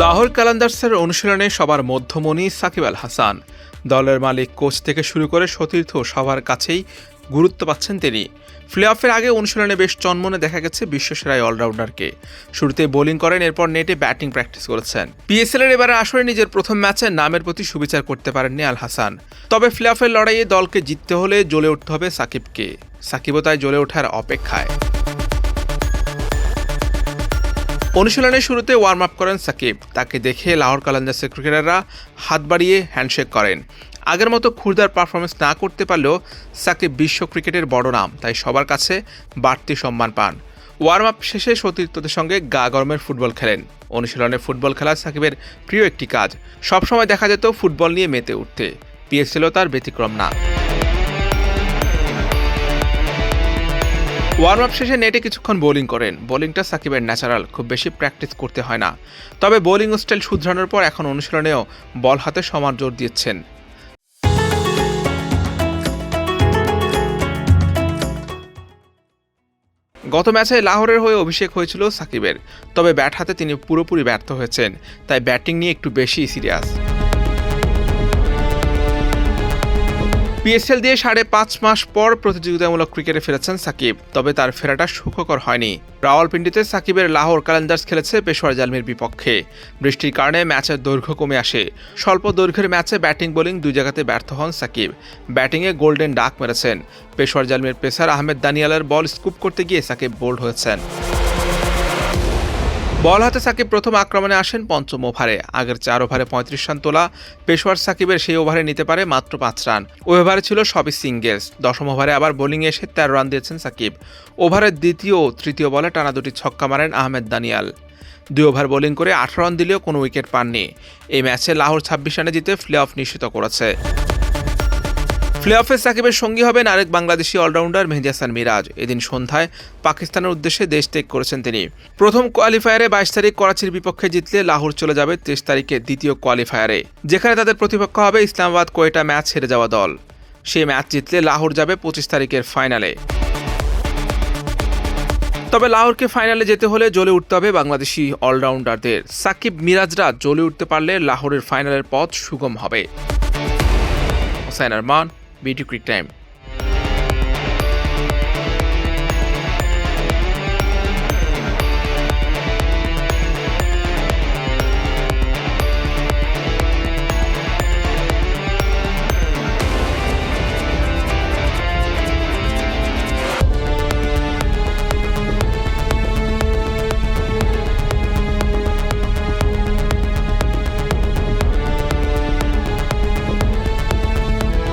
লাহোর কালান্দার্সের অনুশীলনে সবার মধ্যমণি সাকিব আল হাসান। দলের মালিক, কোচ থেকে শুরু করে সতীর্থ সবার কাছেই গুরুত্ব পাচ্ছেন তিনি। প্লে অফের আগে অনুশীলনে বেশ চনমনে দেখা গেছে বিশ্বসেরা এই অলরাউন্ডারকে। শুরুতে বোলিং করেন, এরপর নেটে ব্যাটিং প্র্যাকটিস করেছেন। পিএসএল এর এবারে আসরে নিজের প্রথম ম্যাচে নামের প্রতি সুবিচার করতে পারেননি আল হাসান। তবে প্লে অফের লড়াইয়ে দলকে জিততে হলে জ্বলে উঠতে হবে সাকিবকে। সাকিবও তাই জ্বলে ওঠার অপেক্ষায়। অনুশীলনের শুরুতে ওয়ার্ম আপ করেন সাকিব। তাকে দেখে লাহোর কালান্দাসের ক্রিকেটাররা হাত বাড়িয়ে হ্যান্ডশেক করেন। আগের মতো ক্ষুরদার পারফরমেন্স না করতে পারলেও সাকিব বিশ্ব ক্রিকেটের বড় নাম, তাই সবার কাছে বাড়তি সম্মান পান। ওয়ার্ম আপ শেষে সতীর্থদের সঙ্গে গা গরমের ফুটবল খেলেন। অনুশীলনে ফুটবল খেলা সাকিবের প্রিয় একটি কাজ। সবসময় দেখা যেত ফুটবল নিয়ে মেতে উঠতে। পিএসএলও তার ব্যতিক্রম না। ওয়ার্ম আপ শেষে নেটে কিছুক্ষণ বোলিং করেন। বোলিংটা সাকিবের ন্যাচারাল খুব বেশি প্র্যাকটিস করতে হয় না। তবে বোলিং স্টাইল শুধরানোর পর এখন অনুশীলনেও বল হাতে সমান জোর দিচ্ছেন। গত ম্যাচে লাহোরের হয়ে অভিষেক হয়েছিল সাকিবের। তবে ব্যাট হাতে তিনি পুরোপুরি ব্যর্থ হয়েছেন। তাই ব্যাটিং নিয়ে একটু বেশি সিরিয়াস পিএসএল দিয়ে সাড়ে পাঁচ মাস পর প্রতিযোগিতামূলক ক্রিকেটে ফিরেছেন সাকিব, তবে তার ফেরাটা সুখকর হয়নি। রাওয়ালপিন্ডিতে সাকিবের লাহোর কালেন্ডার্স খেলেছে পেশোয়ার জালমির বিপক্ষে। বৃষ্টির কারণে ম্যাচের দৈর্ঘ্য কমে আসে। স্বল্প দৈর্ঘ্যের ম্যাচে ব্যাটিং, বোলিং দুই জায়গাতে ব্যর্থ হন সাকিব। ব্যাটিংয়ে গোল্ডেন ডাক মেরেছেন। পেশোয়ার জালমির পেসার আহমেদ দানিয়ালের বল স্কুপ করতে গিয়ে সাকিব বোল্ড হয়েছেন। বল হাতে সাকিব প্রথম আক্রমণে আসেন পঞ্চম ওভারে। আগের চার ওভারে পঁয়ত্রিশ রান তোলা পেশোয়ার সাকিবের সেই ওভারে নিতে পারে মাত্র পাঁচ রান। ওই ওভারে ছিল সবই সিঙ্গেলস। দশম ওভারে আবার বোলিংয়ে এসে তেরো রান দিয়েছেন সাকিব। ওভারের দ্বিতীয় ও তৃতীয় বলে টানা দুটি ছক্কা মারেন আহমেদ দানিয়াল। দুই ওভার বোলিং করে আঠারো রান দিলেও কোনো উইকেট পাননি। এই ম্যাচে লাহোর ছাব্বিশ রানে জিতে প্লে অফ নিশ্চিত করেছে। প্লে অফে সাকিবের সঙ্গী হবেন আরেক বাংলাদেশি অলরাউন্ডার মেহেদি হাসান মিরাজ। এদিন সন্ধ্যায় পাকিস্তানের উদ্দেশ্যে দেশ ত্যাগ করেছেন তিনি। প্রথম কোয়ালিফায়ারে বাইশ তারিখ করাচির বিপক্ষে জিতলে লাহোর চলে যাবে তেইশ তারিখে দ্বিতীয় কোয়ালিফায়ারে। যেখানে তাদের প্রতিপক্ষ হবে ইসলামাবাদ কোয়েটা ম্যাচ হেরে যাওয়া দল। সেই ম্যাচ জিতলে লাহোর যাবে পঁচিশ তারিখের ফাইনালে। তবে লাহোরকে ফাইনালে যেতে হলে জ্বলে উঠতে হবে বাংলাদেশি অলরাউন্ডারদের। সাকিব মিরাজরা জ্বলে উঠতে পারলে লাহোরের ফাইনালের পথ সুগম হবে। হোসাইন আরমান বিটি ক্রিক টাইম